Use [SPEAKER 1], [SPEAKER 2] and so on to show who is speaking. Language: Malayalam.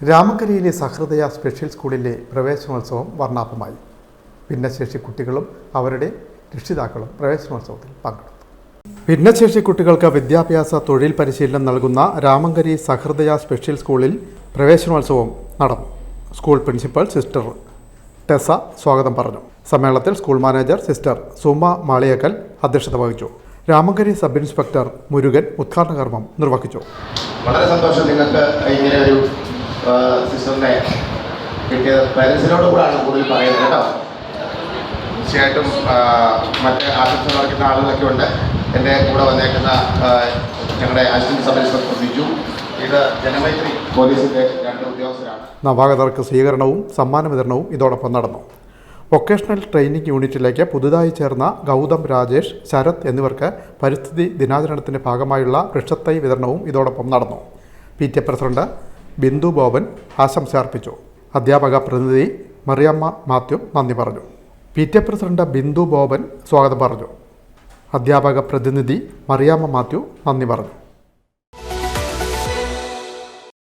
[SPEAKER 1] രാമക്കരയിലെ സഹൃദയ സ്പെഷ്യൽ സ്കൂളിലെ പ്രവേശനോത്സവം വർണാഭമായി. ഭിന്നശേഷി കുട്ടികളും അവരുടെ രക്ഷിതാക്കളും പ്രവേശനോത്സവത്തിൽ പങ്കെടുത്തു. ഭിന്നശേഷി കുട്ടികൾക്ക് വിദ്യാഭ്യാസ തൊഴിൽ പരിശീലനം നൽകുന്ന രാമങ്കരി സഹൃദയ സ്പെഷ്യൽ സ്കൂളിൽ പ്രവേശനോത്സവം നടന്നു. സ്കൂൾ പ്രിൻസിപ്പൽ സിസ്റ്റർ ടെസ സ്വാഗതം പറഞ്ഞു. സമ്മേളനത്തിൽ school manager sister Suma Maliyakkal അധ്യക്ഷത വഹിച്ചു. രാമങ്കരി സബ് ഇൻസ്പെക്ടർ മുരുകൻ ഉദ്ഘാടന കർമ്മം നിർവഹിച്ചു.
[SPEAKER 2] വളരെ സന്തോഷം നിങ്ങൾക്ക് ഇങ്ങനെ ഒരു സിസ്റ്ററിനെ കിട്ടിയത്. പാരൻസിനോട് കൂടാണ് കൂടുതൽ പറയുന്നത് കേട്ടോ. തീർച്ചയായിട്ടും മറ്റേ ആശംസകൾ അറിയിക്കുന്ന ആളുകളൊക്കെ ഉണ്ട്. എന്റെ കൂടെ വന്നേക്കുന്ന ഞങ്ങളുടെ അസിസ്റ്റന്റ് സബ് ഇൻസ്പെക്ടർ ബിജു. ഇത് ജനമൈത്രി പോലീസിന്റെ രണ്ട് ഉദ്യോഗസ്ഥരാണ്.
[SPEAKER 1] നവാഗതർക്ക് സ്വീകരണവും സമ്മാന വിതരണവും ഇതോടൊപ്പം നടന്നു. വൊക്കേഷണൽ ട്രെയിനിങ് യൂണിറ്റിലേക്ക് പുതുതായി ചേർന്ന ഗൗതം രാജേഷ് ശരത് എന്നിവർക്ക് പരിസ്ഥിതി ദിനാചരണത്തിന്റെ ഭാഗമായുള്ള വൃക്ഷത്തൈ വിതരണവും ഇതോടൊപ്പം നടന്നു. P T president Bindu Boban ആശംസ അർപ്പിച്ചു അധ്യാപക പ്രതിനിധി മറിയമ്മ മാത്യു നന്ദി പറഞ്ഞു. P T president Bindu Boban സ്വാഗതം പറഞ്ഞു. അധ്യാപക പ്രതിനിധി മറിയാമ്മ മാത്യു നന്ദി പറഞ്ഞു.